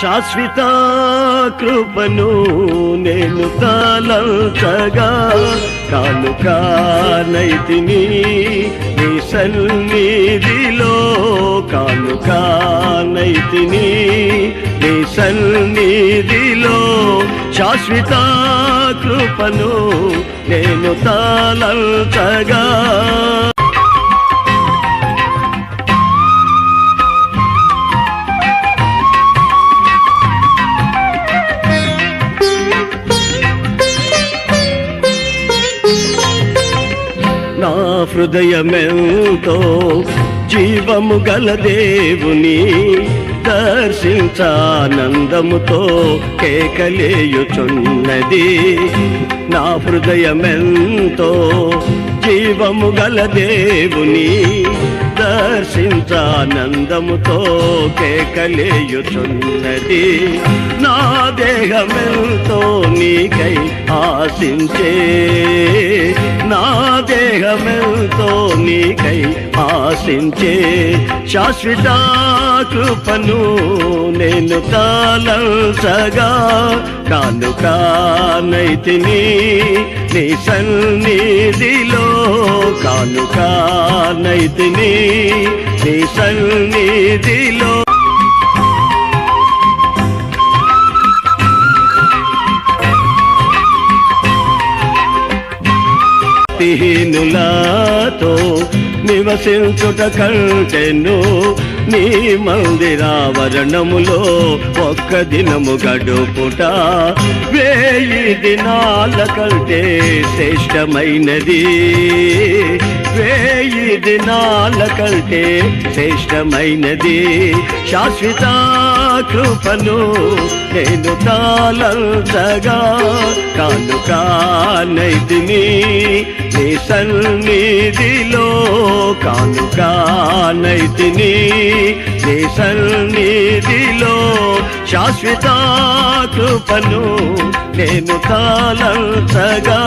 శాశ్వత కృపను నేను తాళంచగా కానుకానైతిని నీ సన్నిధిలో కానుకానైతిని నీ సన్నిధిలో. శాశ్వత కృపను నేను తాళంచగా హృదయమెంతో జీవము గల దేవుని దర్శించానందముతో కేకలేయుచున్నది. నా హృదయమెంతో జీవము గల దేవుని దర్శించానందముతో కేకలేయుచున్నది. నా దేహమెంతో నీకై ఆశించే నా దేహమెంతో నీకై ఆశించే శాశ్వత కృపను నేను తాళగా కాను కానైతిని నీ సన్నిధిలో కాను కానైతిని నీ సన్నిధిలో భక్తిహీనులతో నివసించుట కంటెను నీ మందిరావరణములో ఒక్క దినము గడుపుట. వేయి దినాల కంటే శ్రేష్టమైనది. వేయి దినాల కంటే శ్రేష్టమైనది. శాశ్వత కృపను నేను తాళంచగా కానుకానైతిని నీ సన్నిధిలో కానుకానైతిని నీ సన్నిధిలో శాశ్వత కృపను నేను తాళంచగా